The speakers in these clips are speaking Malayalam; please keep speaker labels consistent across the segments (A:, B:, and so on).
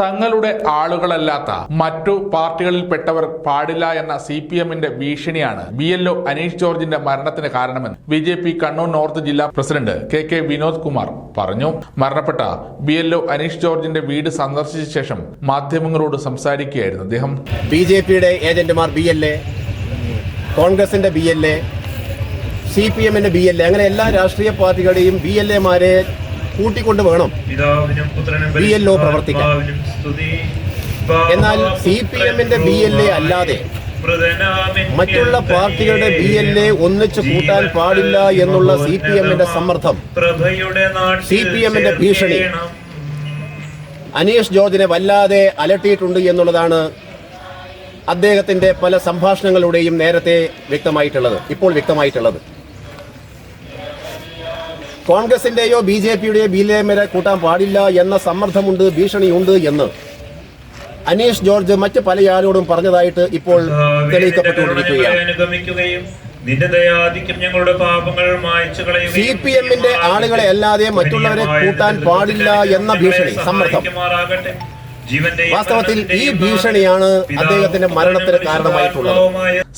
A: തങ്ങളുടെ ആളുകളല്ലാത്ത മറ്റു പാർട്ടികളിൽപ്പെട്ടവർ പാടില്ല എന്ന സി പി എമ്മിന്റെ ഭീഷണിയാണ് ബി എൽ ഒ അനീഷ് ജോർജിന്റെ മരണത്തിന് കാരണമെന്ന് B J P Kannur north ജില്ലാ president K K Vinod Kumar പറഞ്ഞു മരണപ്പെട്ട ബി എൽ ഒ അനീഷ് ജോർജിന്റെ വീട് സന്ദർശിച്ച ശേഷം മാധ്യമങ്ങളോട് സംസാരിക്കുകയായിരുന്നു
B: അദ്ദേഹം ബി ജെ പിയുടെ ഏജന്റുമാർ ബി എൽ എ കോൺഗ്രസിന്റെ B L A C P എമ്മിന്റെ ബി എൽ എ അങ്ങനെ എല്ലാ രാഷ്ട്രീയ പാർട്ടികളുടെയും ബി എൽ എമാരെ കൂട്ടിക്കൊണ്ട് വേണം ബി എൽ ഒ പ്രവർത്തിക്കാൻ എന്നാൽ സി പി എമ്മിന്റെ ബി എൽ എ അല്ലാതെ മറ്റുള്ള പാർട്ടികളുടെ ബി എൽ എ ഒന്നിച്ചു കൂട്ടാൻ പാടില്ല എന്നുള്ള സി പി എമ്മിന്റെ സമ്മർദ്ദം സി പി എമ്മിന്റെ ഭീഷണി അനീഷ് ജോർജിനെ വല്ലാതെ അലട്ടിയിട്ടുണ്ട് എന്നുള്ളതാണ് അദ്ദേഹത്തിന്റെ പല സംഭാഷണങ്ങളുടെയും നേരത്തെ വ്യക്തമായിട്ടുള്ളത് ഇപ്പോൾ വ്യക്തമായിട്ടുള്ളത് കോൺഗ്രസിന്റെയോ ബി ജെ പിയുടെയോ ബില്ലേമരെ കൂട്ടാൻ പാടില്ല എന്ന സമ്മർദ്ദമുണ്ട് ഭീഷണിയുണ്ട് എന്ന് അനീഷ് ജോർജ് മറ്റ് പല ആളോടും പറഞ്ഞതായിട്ട് ഇപ്പോൾ സി പി എമ്മിന്റെ ആളുകളെ അല്ലാതെ മറ്റുള്ളവരെ കൂട്ടാൻ പാടില്ല എന്ന ഭീഷണി സമ്മർദ്ദം വാസ്തവത്തിൽ ഈ ഭീഷണിയാണ് അദ്ദേഹത്തിന്റെ മരണത്തിന് കാരണമായിട്ടുള്ളത്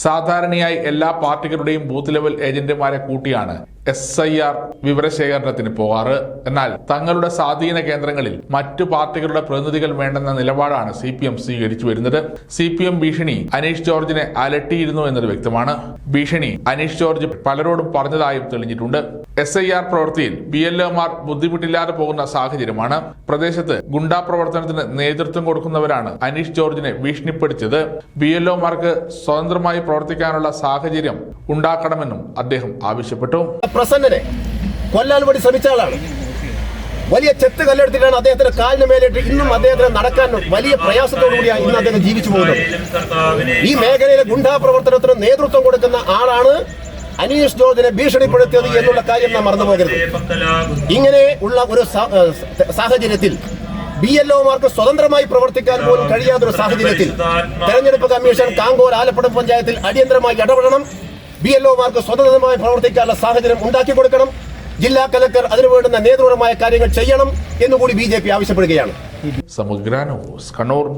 B: സാധാരണയായി എല്ലാ പാർട്ടികളുടെയും ബൂത്ത് ലെവൽ ഏജന്റുമാരെ കൂട്ടിയാണ് എസ് ഐ ആർ വിവരശേഖരണത്തിന് പോകാറ് എന്നാൽ തങ്ങളുടെ സ്വാധീന കേന്ദ്രങ്ങളിൽ മറ്റു പാർട്ടികളുടെ പ്രതിനിധികൾ വേണ്ടെന്ന നിലപാടാണ് സി പി എം സ്വീകരിച്ചു വരുന്നത് സി പി എം ഭീഷണി അനീഷ് ജോർജിനെ അലട്ടിയിരുന്നു എന്നത് വ്യക്തമാണ് ഭീഷണി അനീഷ് ജോർജ് പലരോടും പറഞ്ഞതായും തെളിഞ്ഞിട്ടുണ്ട് എസ് ഐ ആർ പ്രവൃത്തിയിൽ ബി എൽ മാർ ബുദ്ധിമുട്ടില്ലാതെ പോകുന്ന സാഹചര്യമാണ് പ്രദേശത്ത് ഗുണ്ടാ പ്രവർത്തനത്തിന് നേതൃത്വം കൊടുക്കുന്നവരാണ് അനീഷ് ജോർജിനെ ഭീഷണിപ്പെടുത്തിയത് ബി എൽ മാർക്ക് സ്വതന്ത്രമായി പ്രവർത്തിക്കാനുള്ള സാഹചര്യം ഉണ്ടാക്കണമെന്നും അദ്ദേഹം ആവശ്യപ്പെട്ടു പ്രസന്നനെ കൊല്ലാൻ ശ്രമിച്ച ആളാണ് വലിയ ചെത്ത് കല്ലെടുത്തിട്ടാണ് അദ്ദേഹത്തിന്റെ കാലിന് മേലിട്ട് ഇന്നും അദ്ദേഹത്തിന് നടക്കാൻ വലിയ കൂടിയാണ് ഇന്ന് അദ്ദേഹം ജീവിച്ചു പോകുന്നത് ഈ മേഖലയിലെ ഗുണ്ടാ പ്രവർത്തനത്തിന് നേതൃത്വം കൊടുക്കുന്ന ആളാണ് അനീഷ് ജോർജിനെ ഭീഷണിപ്പെടുത്തിയത് എന്നുള്ള കാര്യം നാം മറന്നു പോകരുത് ഇങ്ങനെ ഉള്ള ഒരു സാഹചര്യത്തിൽ ബി എൽ ഒമാർക്ക് സ്വതന്ത്രമായി പ്രവർത്തിക്കാൻ പോലും കഴിയാത്തൊരു സാഹചര്യത്തിൽ തെരഞ്ഞെടുപ്പ് കമ്മീഷൻ കാങ്കോർ ആലപ്പുഴ പഞ്ചായത്തിൽ അടിയന്തരമായി ഇടപെടണം ബി എൽ ഒമാർക്ക് സ്വതന്ത്രമായി പ്രവർത്തിക്കാനുള്ള സാഹചര്യം ഉണ്ടാക്കി കൊടുക്കണം ജില്ലാ കലക്ടർ അതിനു വേണ്ടുന്ന നേതൃപരമായ കാര്യങ്ങൾ ചെയ്യണം എന്നുകൂടി ബി ജെ പി ആവശ്യപ്പെടുകയാണ് സമഗ്രാനോസ് കണ്ണൂർ